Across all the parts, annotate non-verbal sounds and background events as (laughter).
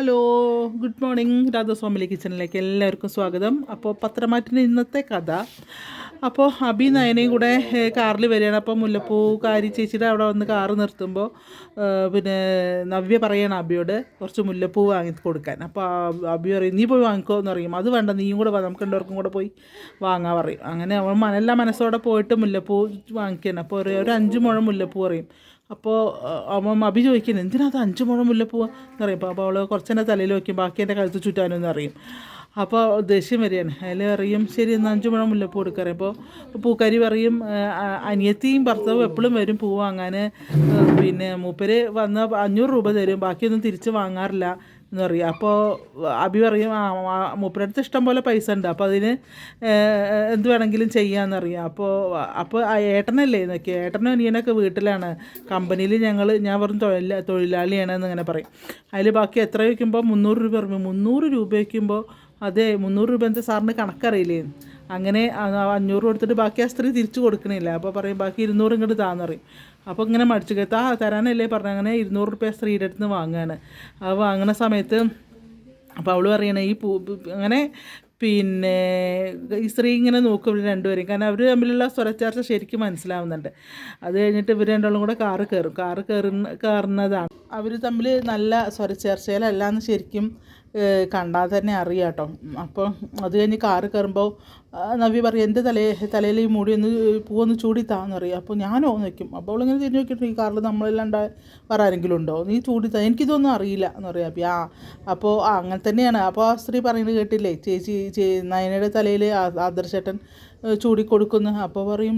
Hello good morning രാധാസ്വാമിലി കിച്ചണിലേക്ക് എല്ലാവർക്കും സ്വാഗതം. അപ്പോൾ പത്രമാറ്റിന്റെ ഇന്നത്തെ കഥ. അപ്പോൾ അബി നയനയും കൂടെ കാറിൽ വരികയാണ്. അപ്പോൾ മുല്ലപ്പൂ കാരി ചേച്ചിയുടെ അവിടെ വന്ന് കാറ് നിർത്തുമ്പോൾ പിന്നെ നവ്യ പറയണം അബിയോട് കുറച്ച് മുല്ലപ്പൂ വാങ്ങി കൊടുക്കാൻ. അപ്പോൾ അബി പറയും നീ പോയി വാങ്ങിക്കോ എന്ന് പറയും. അത് വേണ്ട നീയും കൂടെ നമുക്ക് രണ്ടുപേർക്കും കൂടെ പോയി വാങ്ങാൻ പറയും. അങ്ങനെ അവൻ എല്ലാ മനസ്സോടെ പോയിട്ട് മുല്ലപ്പൂ വാങ്ങിക്കണം അപ്പോൾ ഒരു അഞ്ച് മുഴം മുല്ലപ്പൂ പറയും. അപ്പോൾ അവൻ അഭി ചോദിക്കുന്നത് എന്തിനാ അത് അഞ്ച് മുഴം മുല്ലപ്പൂവ് എന്ന് പറയും. അപ്പോൾ അവൾ കുറച്ചെന്റെ തലയിൽ വയ്ക്കും ബാക്കി എന്റെ കഴുത്ത് ചുറ്റാനൊന്നും അറിയും അപ്പോൾ ദേഷ്യം വരികയാണ്. അതിൽ അറിയും ശരി എന്നാൽ അഞ്ച് മുഴം മുല്ലപ്പൂ എടുക്കാറ് അപ്പോൾ പൂക്കാരി പറയും "ആ, ആ, അനിയത്തിയും ഭർത്താവും എപ്പോഴും വരും പൂ വാങ്ങാൻ പിന്നെ മൂപ്പര് വന്ന അഞ്ഞൂറ് രൂപ തരും. ബാക്കിയൊന്നും തിരിച്ച് വാങ്ങാറില്ല. എന്ന് പറയും. അപ്പോൾ അഭി പറയും ആ ആ, മൂപ്പരുടെ അടുത്ത് ഇഷ്ടം പോലെ പൈസ ഉണ്ട്. അപ്പോൾ അതിന് എന്ത് വേണമെങ്കിലും ചെയ്യാമെന്നറിയാം അപ്പോൾ അപ്പോൾ ഏട്ടനല്ലേ എന്നൊക്കെ ഏട്ടനും അനിയനൊക്കെ വീട്ടിലാണ്. കമ്പനിയിൽ ഞങ്ങൾ ഞാൻ വെറും തൊഴിൽ തൊഴിലാളിയാണ് എന്നിങ്ങനെ പറയും. അതിൽ ബാക്കി എത്ര വയ്ക്കുമ്പോൾ മുന്നൂറ് രൂപ പറയും മുന്നൂറ് രൂപ വയ്ക്കുമ്പോൾ അതെ മുന്നൂറ് രൂപ എന്താ സാറിന് കണക്കറിയില്ലേ? അങ്ങനെ ആ അഞ്ഞൂറ് കൊടുത്തിട്ട് ബാക്കി ആ സ്ത്രീ തിരിച്ചു കൊടുക്കണില്ല. അപ്പോൾ പറയും ബാക്കി ഇരുന്നൂറ് ഇങ്ങോട്ട് താന്ന് പറയും. അപ്പോൾ ഇങ്ങനെ മടിച്ചു ആ തരാനല്ലേ പറഞ്ഞു? അങ്ങനെ ഇരുന്നൂറ് റുപ്യ സ്ത്രീയുടെ അടുത്ത് നിന്ന് വാങ്ങുകയാണ് അത് വാങ്ങുന്ന സമയത്ത് അപ്പോൾ അവൾ പറയണേ ഈ പൂ അങ്ങനെ പിന്നെ ഈ സ്ത്രീ ഇങ്ങനെ നോക്കും ഇവർ രണ്ടുപേരും. കാരണം അവർ തമ്മിലുള്ള സ്വരച്ചാർച്ച ശരിക്കും മനസ്സിലാവുന്നുണ്ട്. അത് കഴിഞ്ഞിട്ട് ഇവർ രണ്ടാളും കൂടെ കാറ് കയറും. കാറ് കയറുന്ന കയറുന്നതാണ്. അവർ തമ്മിൽ നല്ല സ്വരച്ചേർച്ചയിലല്ല എന്ന് ശരിക്കും കണ്ടാൽ തന്നെ അറിയാം കേട്ടോ. അപ്പോൾ അത് കഴിഞ്ഞ് കാറ് കയറുമ്പോൾ നവി പറയും എന്റെ തലേ തലയിൽ ഈ മുടി ഒന്ന് പൂവൊന്ന് ചൂടി താന്ന് പറയും. അപ്പോൾ ഞാനോ നിൽക്കും അപ്പോൾ അവളിങ്ങനെ തിരിഞ്ഞ് നോക്കിയിട്ട് ഈ കാറിൽ നമ്മളെല്ലാം വേറെ ആരെങ്കിലും ഉണ്ടോ? നീ ചൂടി താ. എനിക്കിതൊന്നും അറിയില്ല എന്ന് പറയാം അപ്പോൾ ആ അങ്ങനെ തന്നെയാണ്. അപ്പോൾ ആ സ്ത്രീ പറയുന്നത് കേട്ടില്ലേ ചേച്ചി നയനയുടെ തലയിൽ ആദർശേട്ടൻ ചൂടിക്കൊടുക്കുന്നു. ചൂടി കൊടുക്കുന്നു അപ്പോൾ പറയും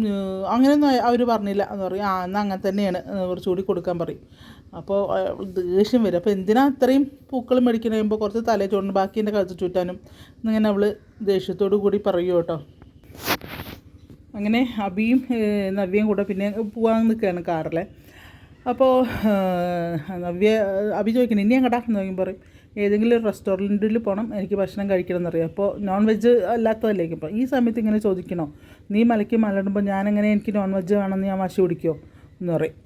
അങ്ങനെയൊന്നും അവർ പറഞ്ഞില്ല. എന്ന് പറയും ആ എന്നാൽ അങ്ങനെ തന്നെയാണ്. ചൂടിക്കൊടുക്കാൻ ചൂടി കൊടുക്കാൻ പറയും. അപ്പോൾ ദേഷ്യം വരും. അപ്പോൾ എന്തിനാ അത്രയും പൂക്കൾ മേടിക്കണ? കഴിയുമ്പോൾ കുറച്ച് തലേ ചൂടണം ബാക്കി എന്റെ കഴുത്ത് ചുറ്റാനും. എന്നിങ്ങനെ അവൾ ദേഷ്യത്തോടു കൂടി പറയൂ കേട്ടോ. അങ്ങനെ അബിയും നവ്യയും കൂടെ പിന്നെ പോകാൻ നിൽക്കുകയാണ് കാറിലെ. അപ്പോൾ നവ്യ അബി ചോദിക്കണം ഇനി എങ്ങടാ എന്ന് പറയും ഏതെങ്കിലും ഒരു റെസ്റ്റോറന്റിൽ പോകണം എനിക്ക് ഭക്ഷണം കഴിക്കണം എന്നറിയാം അപ്പോൾ നോൺ വെജ് അല്ലാത്തതല്ലേക്ക് ഇപ്പോൾ ഈ സമയത്ത് ഇങ്ങനെ ചോദിക്കണോ? നീ മലയ്ക്ക് മലയിടുമ്പോൾ ഞാനെങ്ങനെ എനിക്ക് നോൺ വെജ് വേണമെന്ന് ഞാൻ വാശി പിടിക്കുമോ എന്ന് പറയും.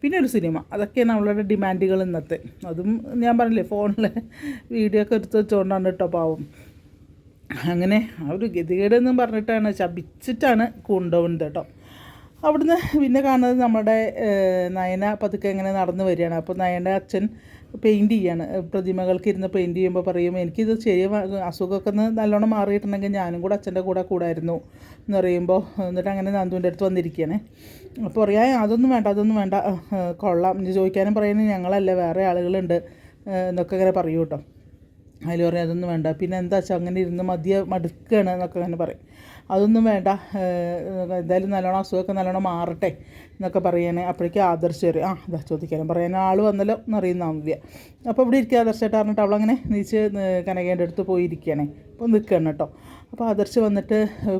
പിന്നെ ഒരു സിനിമ. അതൊക്കെയാണ് അവളുടെ ഡിമാൻഡുകൾ ഇന്നത്തെ. അതും ഞാൻ പറഞ്ഞില്ലേ ഫോണിൽ വീഡിയോ ഒക്കെ എടുത്ത് വെച്ചുകൊണ്ടാണ് കേട്ടോ പാവം. അങ്ങനെ ആ ഒരു ഗതികേടെന്നും പറഞ്ഞിട്ടാണ് ശപിച്ചിട്ടാണ് കൊണ്ടുപോകുന്നത് കേട്ടോ. അവിടുന്ന് പിന്നെ കാണുന്നത് നമ്മുടെ നയന പതുക്കെ ഇങ്ങനെ നടന്നു വരികയാണ്. അപ്പോൾ നയന്റെ അച്ഛൻ പെയിന്റ് ചെയ്യാണ്. പ്രതിമകൾക്ക് ഇരുന്ന് പെയിന്റ് ചെയ്യുമ്പോൾ പറയും എനിക്കിത് ചെറിയ അസുഖമൊക്കെ ഒന്ന് നല്ലോണം മാറിയിട്ടുണ്ടെങ്കിൽ ഞാനും കൂടെ അച്ഛന്റെ കൂടെ കൂടായിരുന്നു. എന്ന് പറയുമ്പോൾ എന്നിട്ട് അങ്ങനെ നന്ദുവിന്റെ അടുത്ത് വന്നിരിക്കുകയാണ്. അപ്പോൾ പറയാം അതൊന്നും വേണ്ട അതൊന്നും വേണ്ട. കൊള്ളാം. ചോദിക്കാനും പറയുന്നത് ഞങ്ങളല്ല വേറെ ആളുകളുണ്ട്. എന്നൊക്കെ ഇങ്ങനെ പറയൂ കേട്ടോ. അതിൽ പറയും അതൊന്നും വേണ്ട. പിന്നെ എന്താ വെച്ചാൽ അങ്ങനെ ഇരുന്ന് മതിയ മടുക്കുകയാണ് എന്നൊക്കെ അങ്ങനെ പറയും. അതൊന്നും വേണ്ട. എന്തായാലും നല്ലോണം അസുഖമൊക്കെ നല്ലോണം മാറട്ടെ എന്നൊക്കെ പറയണേ. അപ്പോഴേക്കും ആദർശ് വരും. ആ ഇതാ ചോദിക്കാനും പറയാൻ ആൾ വന്നല്ലോ എന്നറിയുന്ന നവ്യ. അപ്പോൾ ഇവിടെ ഇരിക്കുക ആദർശമായിട്ട് പറഞ്ഞിട്ട് അവളങ്ങനെ നീച്ച് കനകേന്റെ അടുത്ത് പോയിരിക്കുകയാണേ അപ്പോൾ നിൽക്കുകയാണ് കേട്ടോ. അപ്പോൾ ആദർശ് വന്നിട്ട്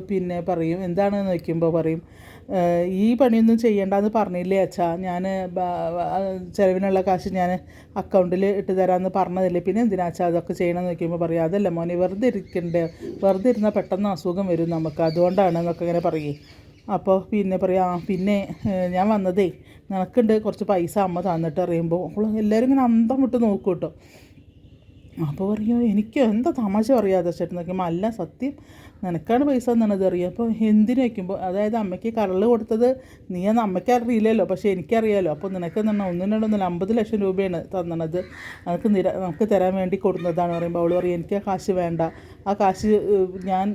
പിന്നെ പറയും എന്താണെന്ന് നോക്കുമ്പോൾ പറയും ഈ പണിയൊന്നും ചെയ്യേണ്ടെന്ന് പറഞ്ഞില്ലേ അച്ഛാ? ഞാൻ ചിലവിനുള്ള കാശ് ഞാൻ അക്കൗണ്ടിൽ ഇട്ട് തരാമെന്ന് പറഞ്ഞതല്ലേ. പിന്നെ എന്തിനാ അച്ഛാ അതൊക്കെ ചെയ്യണമെന്ന് നോക്കുമ്പോൾ പറയും അതല്ല മോനെ വെറുതെ ഇരിക്കണ്ടേ? വെറുതെ ഇരുന്നാൽ പെട്ടെന്ന് അസുഖം വരും നമുക്ക്. അതുകൊണ്ടാണ് എന്നൊക്കെ ഇങ്ങനെ പറയും. അപ്പോൾ പിന്നെ പറയാം "ആ, പിന്നെ ഞാൻ വന്നതേ നിനക്കുണ്ട് കുറച്ച് പൈസ അമ്മ തന്നിട്ട് അറിയുമ്പോൾ എല്ലാവരും ഇങ്ങനെ അന്തം വിട്ട് നോക്കും കേട്ടോ. അപ്പോൾ പറയുക എനിക്ക് എന്താ തമാശ അറിയാതെ ചേട്ടൻ? നോക്കുമ്പോൾ അല്ല സത്യം. നിനക്കാണ് പൈസ എന്നുള്ളത് അറിയാം. അപ്പോൾ എന്തിനു വയ്ക്കുമ്പോൾ അതായത് അമ്മയ്ക്ക് കരൾ കൊടുത്തത് നീ അന്ന് അമ്മയ്ക്ക് അറിയില്ലല്ലോ പക്ഷേ എനിക്കറിയാമല്ലോ അപ്പോൾ നിനക്ക് തന്നെ ഒന്നും രണ്ടൊന്നും അമ്പത് ലക്ഷം രൂപയാണ് തന്നത്. നമുക്ക് നിര നമുക്ക് തരാൻ വേണ്ടി കൊടുക്കുന്നതാണ് പറയുമ്പോൾ അവൾ പറയും എനിക്ക് ആ കാശ് വേണ്ട. ആ കാശ് ഞാൻ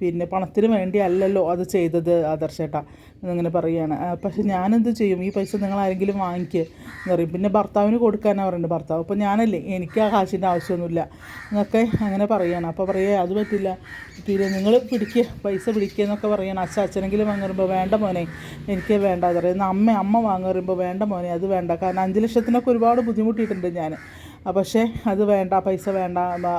പിന്നെ പണത്തിന് വേണ്ടി അല്ലല്ലോ അത് ചെയ്തത് ആദർശേട്ടാ. എന്നിങ്ങനെ പറയുകയാണ്. പക്ഷെ ഞാനെന്ത് ചെയ്യും? ഈ പൈസ നിങ്ങൾ ആരെങ്കിലും വാങ്ങിക്കുക എന്ന് പറയും. പിന്നെ ഭർത്താവിന് കൊടുക്കാനാണ് പറയുന്നത് ഭർത്താവ് അപ്പോൾ ഞാനല്ലേ? എനിക്ക് ആ കാശിന്റെ ആവശ്യമൊന്നുമില്ല. എന്നൊക്കെ അങ്ങനെ പറയുകയാണ്. അപ്പോൾ പറയുക അത് പറ്റില്ല. പിന്നെ നിങ്ങൾ പിടിക്കുക പൈസ പിടിക്കുക എന്നൊക്കെ പറയണം അച്ഛൻ അച്ഛനെങ്കിലും വാങ്ങുമ്പോൾ വേണ്ട മോനെ. എനിക്ക് വേണ്ട അത് പറയുന്നത് അമ്മ അമ്മ വാങ്ങി പറയുമ്പോൾ വേണ്ട മോനെ. അത് വേണ്ട. കാരണം അഞ്ച് ലക്ഷത്തിനൊക്കെ ഒരുപാട് ബുദ്ധിമുട്ടിയിട്ടുണ്ട് ഞാൻ. പക്ഷേ അത് വേണ്ട പൈസ വേണ്ട.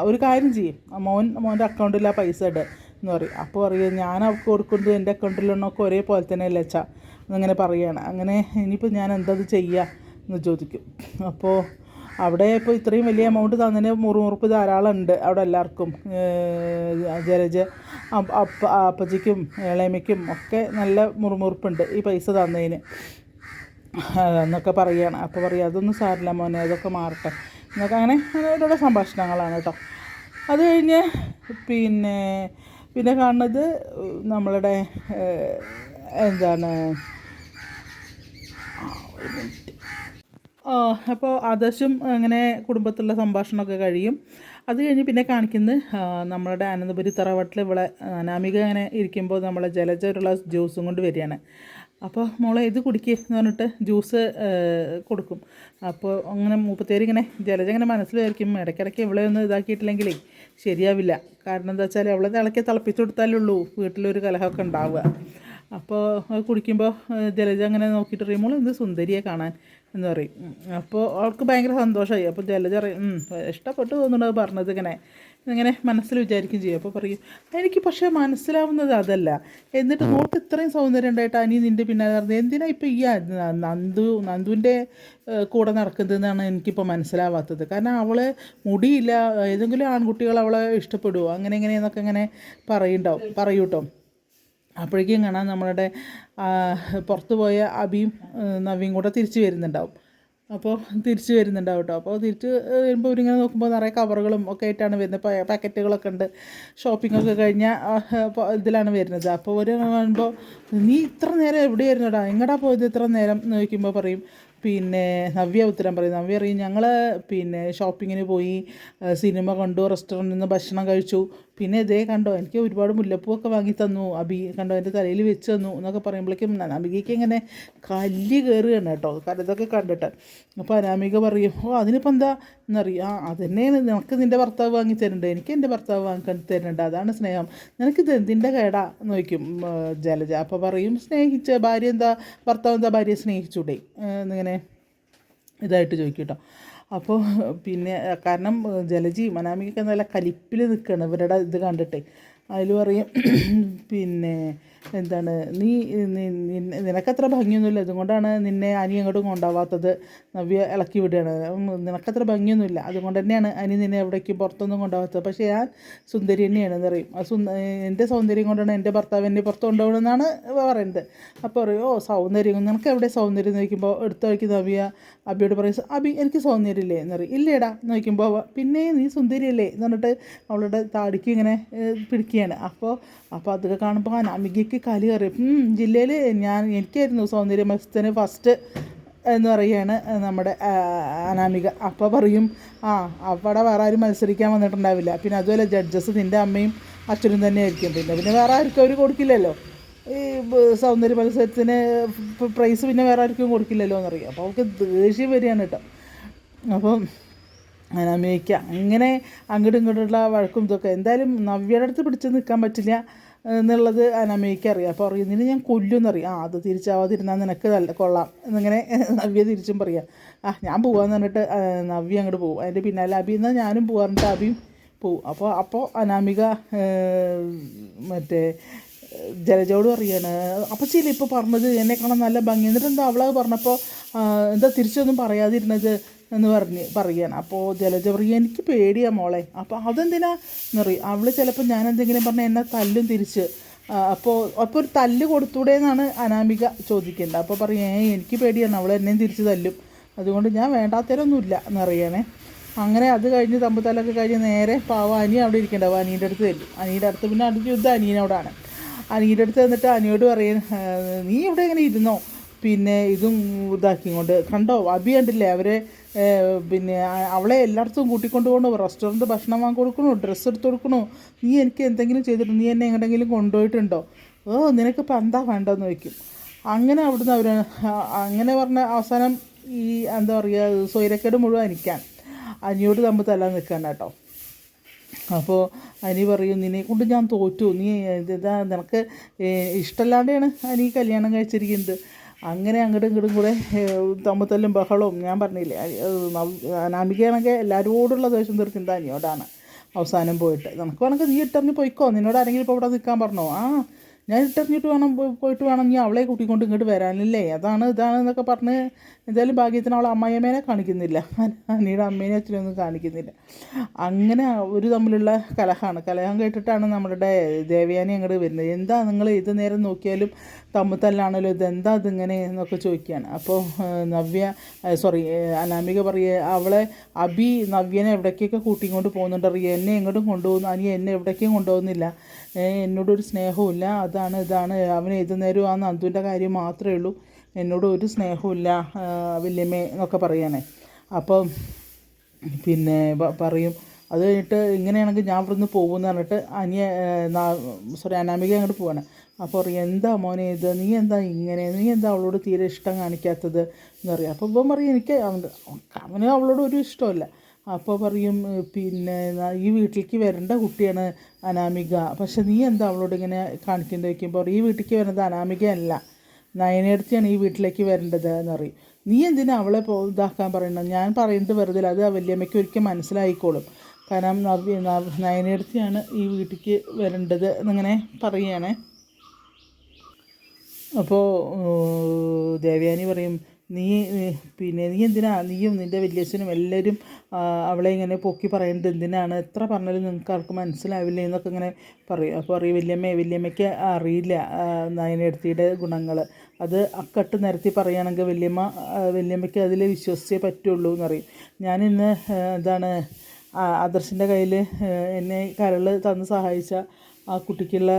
ഒരു കാര്യം ചെയ്യും. മോൻ മോന്റെ അക്കൗണ്ടിൽ ആ പൈസ ഇട്. എന്ന് പറയും. അപ്പോൾ പറയും ഞാൻ അവർക്ക് കൊടുക്കുന്നത് എന്റെ അക്കൗണ്ടിലുള്ളതൊക്കെ ഒരേപോലെ തന്നെ അല്ലേ അച്ഛാ? എന്നിങ്ങനെ പറയുകയാണ് അങ്ങനെ ഇനിയിപ്പോൾ ഞാൻ എന്തത് ചെയ്യുക എന്ന് ചോദിക്കും. അപ്പോൾ അവിടെ ഇപ്പോൾ ഇത്രയും വലിയ എമൗണ്ട് തന്നതിന് മുറുമുറുപ്പ് ധാരാളം ഉണ്ട് അവിടെ എല്ലാവർക്കും. ജലജ അപ്പ- അപ്പ അപ്പച്ചിക്കും ഇളയമ്മയ്ക്കും ഒക്കെ നല്ല മുറുമുറുപ്പുണ്ട് ഈ പൈസ തന്നതിന്. എന്നൊക്കെ പറയുകയാണ് അപ്പോൾ പറയുക അതൊന്നും സാരില്ല മോനെ അതൊക്കെ മാറട്ടെ. എന്നൊക്കെ. അങ്ങനെ അവരുടെ സംഭാഷണങ്ങളാണ് കേട്ടോ. അത് കഴിഞ്ഞ് പിന്നെ പിന്നെ കാണുന്നത് നമ്മളുടെ എന്താണ്? അപ്പോൾ ആദർശും അങ്ങനെ കുടുംബത്തിലുള്ള സംഭാഷണമൊക്കെ കഴിയും. അത് കഴിഞ്ഞ് പിന്നെ കാണിക്കുന്നത് നമ്മളുടെ അനന്തപുരി തറവാട്ടിൽ ഇവിടെ അനാമിക അങ്ങനെ ഇരിക്കുമ്പോൾ നമ്മളെ ജലജരുള്ള ജ്യൂസും കൊണ്ട് വരികയാണ്. അപ്പോൾ മോളെ ഇത് കുടിക്കുക എന്ന് പറഞ്ഞിട്ട് ജ്യൂസ് കൊടുക്കും. അപ്പോൾ അങ്ങനെ മൂപ്പത്തേരി ഇങ്ങനെ ജലജ ഇങ്ങനെ മനസ്സിലായിരിക്കും ഇടയ്ക്കിടയ്ക്ക് ഇവിടെ ഒന്ന് ഇതാക്കിയിട്ടില്ലെങ്കിലേ ശരിയാവില്ല. കാരണം എന്താ വെച്ചാൽ അവളെ തിളക്കി തിളപ്പിച്ചു കൊടുത്താലേ ഉള്ളൂ. വീട്ടിലൊരു കലഹമൊക്കെ ഉണ്ടാവുക. അപ്പോൾ കുടിക്കുമ്പോൾ ജലജ അങ്ങനെ നോക്കിയിട്ട് പറയുമ്പോൾ എന്ത് സുന്ദരിയെ കാണാൻ എന്ന് പറയും. അപ്പോൾ അവൾക്ക് ഭയങ്കര സന്തോഷമായി. അപ്പോൾ ജലജ പറയും ഇഷ്ടപ്പെട്ടു തോന്നുന്നുണ്ട് പറഞ്ഞത് ഇങ്ങനെ. ഇങ്ങനെ മനസ്സിൽ വിചാരിക്കും ചെയ്യും. അപ്പോൾ പറയും എനിക്ക് പക്ഷേ മനസ്സിലാവുന്നത് അതല്ല. എന്നിട്ട് നോക്ക് ഇത്രയും സൗന്ദര്യം ഉണ്ടായിട്ട് അനി നിന്റെ പിന്നാലെ നടന്നത് എന്തിനാ ഇപ്പോൾ ഈ നന്ദു നന്ദുവിന്റെ കൂടെ നടക്കുന്നതെന്നാണ് എനിക്കിപ്പോൾ മനസ്സിലാവാത്തത്. കാരണം അവളെ മുടിയില്ല. ഏതെങ്കിലും ആൺകുട്ടികൾ അവളെ ഇഷ്ടപ്പെടുമോ അങ്ങനെ ഇങ്ങനെയെന്നൊക്കെ ഇങ്ങനെ പറയുണ്ടാവും പറയൂട്ടോ അപ്പോഴേക്കും കാണാൻ നമ്മളുടെ പുറത്തു പോയ അബിയും നവിയും കൂടെ തിരിച്ചു വരുന്നുണ്ടാവും. അപ്പോൾ തിരിച്ച് വരുന്നുണ്ടാവും കേട്ടോ അപ്പോൾ തിരിച്ച് വരുമ്പോൾ ഇവരിങ്ങനെ നോക്കുമ്പോൾ നിറയെ കവറുകളും ഒക്കെ ആയിട്ടാണ് വരുന്നത്. പാക്കറ്റുകളൊക്കെ ഉണ്ട്. ഷോപ്പിംഗ് ഒക്കെ കഴിഞ്ഞ ഇതിലാണ് വരുന്നത്. അപ്പോൾ ഒരു കാണുമ്പോൾ നീ ഇത്ര നേരം എവിടെയായിരുന്നടാ? എങ്ങടാ പോയത്? ഇത്ര നേരം എന്ന് ചോദിക്കുമ്പോൾ പറയും പിന്നെ നവ്യ ഉത്തരം പറയും നവ്യ അറിയും ഞങ്ങൾ പിന്നെ ഷോപ്പിങ്ങിന് പോയി സിനിമ കണ്ടു റെസ്റ്റോറന്റിൽ നിന്ന് ഭക്ഷണം കഴിച്ചു. പിന്നെ ഇതേ കണ്ടോ എനിക്ക് ഒരുപാട് മുല്ലപ്പൂവൊക്കെ വാങ്ങി തന്നു. അബി കണ്ടോ എന്റെ തലയിൽ വെച്ച് തന്നു എന്നൊക്കെ പറയുമ്പോഴേക്കും അനാമികയ്ക്ക് ഇങ്ങനെ കല്ല് കയറുകയാണ് കേട്ടോ. കാരണം ഇതൊക്കെ കണ്ടിട്ട്. അപ്പോൾ അനാമിക പറയും ഓ അതിനിപ്പോൾ എന്താ? എന്നറിയും. ആ അതന്നെയാണ് നിനക്ക് നിന്റെ ഭർത്താവ് വാങ്ങി തരുന്നുണ്ട് എനിക്ക് എന്റെ ഭർത്താവ് വാങ്ങി തരണ്ട. അതാണ് സ്നേഹം. നിനക്കിത് എന്തിന്റെ കേടാ എന്ന് വയ്ക്കും ജലജ. അപ്പോൾ പറയും സ്നേഹിച്ച ഭാര്യ എന്താ? ഭർത്താവ് എന്താ ഭാര്യയെ സ്നേഹിച്ചൂടെ? എന്നിങ്ങനെ ഇതായിട്ട് ചോദിക്കും കേട്ടോ അപ്പോൾ പിന്നെ കാരണം ജലജി മനാമിക്കൊക്കെ നല്ല കലിപ്പിൽ നിൽക്കുകയാണ് ഇവരുടെ ഇത് കണ്ടിട്ട്. അതിൽ പറയും (clears throat) പിന്നെ എന്താണ് നീ നിനക്കത്ര ഭംഗിയൊന്നുമില്ല. അതുകൊണ്ടാണ് നിന്നെ അനി അങ്ങോട്ടും കൊണ്ടാവാത്തത് നവ്യ ഇളക്കി വിടുകയാണ്. നിനക്കത്ര ഭംഗിയൊന്നുമില്ല. അതുകൊണ്ട് തന്നെയാണ് അനി നിന്നെ എവിടേക്കും പുറത്തൊന്നും കൊണ്ടാവാത്തത് പക്ഷേ ഞാൻ സുന്ദരി തന്നെയാണ് പറയും ആ സുന്ദ എന്റെ സൗന്ദര്യം കൊണ്ടാണ് എന്റെ ഭർത്താവ് എന്നെ പുറത്ത് കൊണ്ടുപോകണമെന്നാണ് പറയുന്നത്. അപ്പോൾ പറയും ഓ സൗന്ദര്യം. നിനക്ക് എവിടെ സൗന്ദര്യം? എന്ന് ചോദിക്കുമ്പോൾ എടുത്ത വഴിക്ക് നവ്യ അബിയോട് പറയും അബി എനിക്ക് സൗന്ദര്യമില്ലേ? എന്ന് പറയും ഇല്ലേടാ. നോക്കുമ്പോൾ പിന്നെ നീ സുന്ദരിയല്ലേ? എന്ന് പറഞ്ഞിട്ട് അവളുടെ താടിക്ക് ഇങ്ങനെ പിടിക്കുകയാണ്. അപ്പോൾ അപ്പോൾ അതൊക്കെ കാണുമ്പോൾ അനാമികയ്ക്ക് കലി കറി ജില്ലയിൽ ഞാൻ എനിക്കായിരുന്നു സൗന്ദര്യ. മത്സ്യത്തിന് ഫസ്റ്റ് എന്ന് പറയുകയാണ് നമ്മുടെ അനാമിക. അപ്പോൾ പറയും ആ അവിടെ വേറെ ആരും മത്സരിക്കാൻ വന്നിട്ടുണ്ടാവില്ല. പിന്നെ അതുപോലെ ജഡ്ജസ് നിന്റെ അമ്മയും അച്ഛനും തന്നെ ആയിരിക്കും പിന്നെ പിന്നെ വേറെ ആർക്കും അവർ കൊടുക്കില്ലല്ലോ. ഈ സൗന്ദര്യ മത്സരത്തിന് പ്രൈസ് പിന്നെ വേറെ ആർക്കും കൊടുക്കില്ലല്ലോ എന്നറിയാം. അപ്പോൾ അവൾക്ക് ദേഷ്യം വരികയാണ് കേട്ടോ. അപ്പം അനാമിക അങ്ങനെ അങ്ങോട്ടും ഇങ്ങോട്ടുള്ള വഴക്കും ഇതൊക്കെ. എന്തായാലും നവ്യയുടെ അടുത്ത് പിടിച്ച് നിൽക്കാൻ പറ്റില്ല. എന്നുള്ളത് അനമ്മയ്ക്ക് അറിയാം. അപ്പോൾ അറിയുന്നതിന് ഞാൻ കൊല്ലുമെന്നറിയാം. ആ അത് തിരിച്ചാവാതിരുന്നാൽ നിനക്ക് നല്ല കൊള്ളാം. എന്നിങ്ങനെ നവ്യ തിരിച്ചും പറയാം. ആ ഞാൻ പോവാന്ന് പറഞ്ഞിട്ട് നവ്യ അങ്ങോട്ട് പോകും അതിന്റെ പിന്നാലെ അബി എന്നാൽ ഞാനും പോകാറുണ്ട് അബിയും പോവും. അപ്പോൾ അപ്പോൾ അനാമിക മറ്റേ ജലജോട് പറയാണ് അപ്പോൾ ചില ഇപ്പോൾ പറഞ്ഞത് എന്നെ കാണാൻ നല്ല ഭംഗി. എന്നിട്ട് എന്താ അവളത് പറഞ്ഞപ്പോൾ എന്താ തിരിച്ചൊന്നും പറയാതിരുന്നത്? എന്ന് പറഞ്ഞ് പറയുകയാണ്. അപ്പോൾ ജലജ പറയുക എനിക്ക് പേടിയാണ് മോളെ. അപ്പോൾ അതെന്തിനാ എന്നറിയും അവൾ ചിലപ്പോൾ ഞാൻ എന്തെങ്കിലും പറഞ്ഞാൽ എന്നെ തല്ലും തിരിച്ച്. അപ്പോൾ അപ്പോൾ ഒരു തല്ല് കൊടുത്തൂടെ എന്നാണ് അനാമിക ചോദിക്കേണ്ടത്. അപ്പോൾ പറയും എനിക്ക് പേടിയാണ്. അവൾ എന്നെയും തിരിച്ച് തല്ലും. അതുകൊണ്ട് ഞാൻ വേണ്ടാത്തരൊന്നുമില്ല എന്നറിയണേ. അങ്ങനെ അത് കഴിഞ്ഞ് തമ്പുത്തലൊക്കെ കഴിഞ്ഞ് നേരെ പാവ അനി അവിടെ ഇരിക്കണ്ടാവും അനീന്റെ അടുത്ത് വരും അനിയുടെ അടുത്ത് പിന്നെ അടുത്ത യുദ്ധം അനീനോടാണ് അനീന്റെ അടുത്ത് എന്നിട്ട് അനിയോട് പറയും നീ ഇവിടെ ഇങ്ങനെ ഇരുന്നോ? പിന്നെ ഇതും ഇതാക്കിക്കൊണ്ട്. കണ്ടോ? അബി കണ്ടില്ലേ? അവരെ പിന്നെ അവളെ എല്ലായിടത്തും കൂട്ടിക്കൊണ്ട് പോകണു റെസ്റ്റോറന്റ് ഭക്ഷണം വാങ്ങി കൊടുക്കണോ ഡ്രസ്സ് എടുത്ത് കൊടുക്കണോ. നീ എനിക്ക് എന്തെങ്കിലും ചെയ്തിട്ട് നീ എന്നെ എങ്ങോട്ടെങ്കിലും കൊണ്ടുപോയിട്ടുണ്ടോ? ഓ നിനക്കിപ്പോൾ എന്താ വേണ്ടതെന്ന് ചോദിക്കും. അങ്ങനെ അവിടുന്ന് അവർ അങ്ങനെ പറഞ്ഞ അവസാനം ഈ എന്താ പറയുക സ്വൈരക്കേട് മുഴുവൻ അനിക്കാൻ അനിയോട് തമ്മിൽ തല്ലാൻ നിൽക്കാൻ കേട്ടോ അപ്പോൾ അനി പറയും നിന്നെ കൊണ്ട് ഞാൻ തോറ്റു. നീ ഇതാ നിനക്ക് ഇഷ്ടമല്ലാതെയാണ് അനി കല്യാണം കഴിച്ചിരിക്കുന്നത്? അങ്ങനെ അങ്ങോട്ടും ഇങ്ങോട്ടും കൂടെ തമ്മിത്തല്ലും ബഹളവും ഞാൻ പറഞ്ഞില്ലേ അനാമികയാണെങ്കിൽ എല്ലാവരോടുള്ള ദേഷ്യം തീർക്കുന്നത് അനിയോടാണ് അവസാനം പോയിട്ട്. നമുക്ക് വേണമെങ്കിൽ നീ ഇട്ടറിഞ്ഞ് പോയിക്കോ. നിന്നോട് ആരെങ്കിലും ഇപ്പോൾ ഇവിടെ നിൽക്കാൻ പറഞ്ഞോ? ആ ഞാൻ ഇട്ടെറിഞ്ഞിട്ട് വേണം പോയിട്ട് വേണം നീ അവളെ കൂട്ടിക്കൊണ്ട് ഇങ്ങോട്ട് വരാനില്ലേ? അതാണ് ഇതാണ് എന്നൊക്കെ പറഞ്ഞ് എന്തായാലും ഭാഗ്യത്തിന് അവൾ അമ്മായിയമ്മേനെ കാണിക്കുന്നില്ല. (laughs) അനിയുടെ അമ്മേനെ അച്ഛനൊന്നും കാണിക്കുന്നില്ല. അങ്ങനെ ഒരു തമ്മിലുള്ള കലഹമാണ് കലഹം കേട്ടിട്ടാണ് നമ്മളുടെ ദേവയാനി അങ്ങോട്ട് വരുന്നത്. എന്താ നിങ്ങൾ ഏത് നേരം നോക്കിയാലും തമ്മിൽ തല്ലാണല്ലോ ഇതെന്താ ഇതിങ്ങനെ എന്നൊക്കെ ചോദിക്കുകയാണ്. അപ്പോൾ നവ്യ സോറി അനാമിക പറയുക അവളെ അബി നവ്യനെ എവിടേക്കൊക്കെ കൂട്ടിക്കൊണ്ട് പോകുന്നുണ്ട്? എന്നെ എങ്ങോട്ടും കൊണ്ടുപോകുന്നു? അനി എന്നെ എവിടേക്കും കൊണ്ടുപോകുന്നില്ല. എന്നോടൊരു സ്നേഹവും സ്നേഹവുമില്ല. അതാണ് ഇതാണ്. അവൻ ഏത് നേരവും ആ നന്ദുവിന്റെ കാര്യം മാത്രമേ ഉള്ളൂ. എന്നോട് ഒരു സ്നേഹമില്ല വല്യമ്മേ എന്നൊക്കെ പറയാനേ അപ്പം പിന്നെ പറയും അത് കഴിഞ്ഞിട്ട് ഇങ്ങനെയാണെങ്കിൽ ഞാൻ ഇവിടുന്ന് പോകുമെന്ന് പറഞ്ഞിട്ട് അനിയ സോറി അനാമിക അങ്ങോട്ട് പോവാണ്. അപ്പോൾ പറയും എന്താ മോനെ ഇത്? നീ എന്താ ഇങ്ങനെ? നീ എന്താ അവളോട് തീരെ ഇഷ്ടം കാണിക്കാത്തത്? എന്ന് പറയും. അപ്പോൾ ഇപ്പം പറയും എനിക്ക് അവന് അവന് അവളോട് ഒരു ഇഷ്ടമല്ല അപ്പോൾ പറയും പിന്നെ ഈ വീട്ടിലേക്ക് വരേണ്ട കുട്ടിയാണ് അനാമിക. പക്ഷെ നീ എന്താ അവളോട് ഇങ്ങനെ കാണിക്കുന്നത്? വയ്ക്കുമ്പോൾ ഈ വീട്ടിലേക്ക് വരുന്നത് അനാമികയല്ല. നയനടുത്തെയാണ് ഈ വീട്ടിലേക്ക് വരേണ്ടത് എന്ന് പറയും. നീ എന്തിനാ അവളെ ഇതാക്കാൻ പറയണം ഞാൻ പറയുന്നത് വെറുതെ. അത് വല്യമ്മയ്ക്ക് ഒരിക്കൽ മനസ്സിലായിക്കോളും. കാരണം നവ്യ നവ് ഈ വീട്ടിലേക്ക് വരേണ്ടത് എന്നിങ്ങനെ പറയുകയാണേ. അപ്പോൾ ദേവയാനി പറയും നീ പിന്നെ നീ എന്തിനാ നീയും നിന്റെ വലിയച്ഛനും എല്ലാവരും അവളെ ഇങ്ങനെ പൊക്കി പറയുന്നത് എന്തിനാണ്? എത്ര പറഞ്ഞാലും നിങ്ങൾക്ക് ആർക്കും മനസ്സിലാവില്ല എന്നൊക്കെ ഇങ്ങനെ പറയും. അപ്പോൾ പറയും വല്യമ്മ വല്യമ്മയ്ക്ക് അറിയില്ല നയനെടുത്തിയുടെ ഗുണങ്ങൾ അത് അക്കട്ട് നിരത്തി പറയുകയാണെങ്കിൽ വല്യമ്മ വല്യമ്മയ്ക്ക് അതിൽ വിശ്വസിച്ചേ പറ്റുള്ളൂ എന്നറിയും ഞാനിന്ന് എന്താണ് ആദർശിന്റെ കയ്യിൽ എന്നെ കരൾ തന്ന് സഹായിച്ച ആ കുട്ടിക്കുള്ള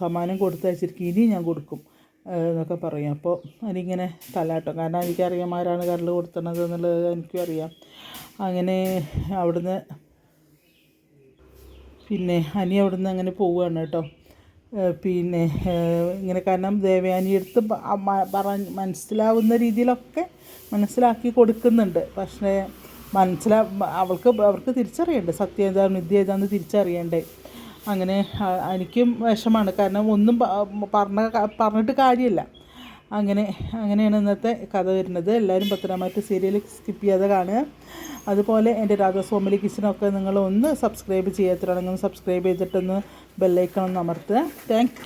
സമ്മാനം കൊടുത്തയച്ചിരിക്കും. ഇനി ഞാൻ കൊടുക്കും. എന്നൊക്കെ പറയും. അപ്പോൾ അതിങ്ങനെ തലാട്ടോ കാരണം എനിക്കറിയാം ആരാണ് കരൾ കൊടുത്തണത് എന്നുള്ളത് എനിക്കും അറിയാം. അങ്ങനെ അവിടുന്ന് പിന്നെ അനി അവിടുന്ന് അങ്ങനെ പോവുകയാണ് കേട്ടോ. പിന്നെ ഇങ്ങനെ കാരണം ദേവയാനി എടുത്ത് പറഞ്ഞ് മനസ്സിലാവുന്ന രീതിയിലൊക്കെ മനസ്സിലാക്കി കൊടുക്കുന്നുണ്ട്. പക്ഷേ മനസ്സിലാ അവൾക്ക് അവർക്ക് തിരിച്ചറിയണ്ടേ? സത്യം ഏതാണ് വിദ്യ ഏതാണെന്ന് തിരിച്ചറിയണ്ടേ? അങ്ങനെ എനിക്കും വിഷമാണ് കാരണം ഒന്നും പറഞ്ഞ പറഞ്ഞിട്ട് കാര്യമില്ല. അങ്ങനെ അങ്ങനെയാണ് ഇന്നത്തെ കഥ വരുന്നത്. എല്ലാവരും പത്തനാമാറ്റ് സീരിയൽ സ്കിപ്പ് ചെയ്യാതെ കാണുക. അതുപോലെ എന്റെ രാധാസ്വാമിലി കിച്ചനൊക്കെ നിങ്ങൾ ഒന്ന് സബ്സ്ക്രൈബ് ചെയ്യാത്തതാണെങ്കിൽ ഒന്ന് സബ്സ്ക്രൈബ് ചെയ്തിട്ടൊന്ന് ബെല്ലൈക്കണം ഒന്ന് അമർത്തുക. താങ്ക്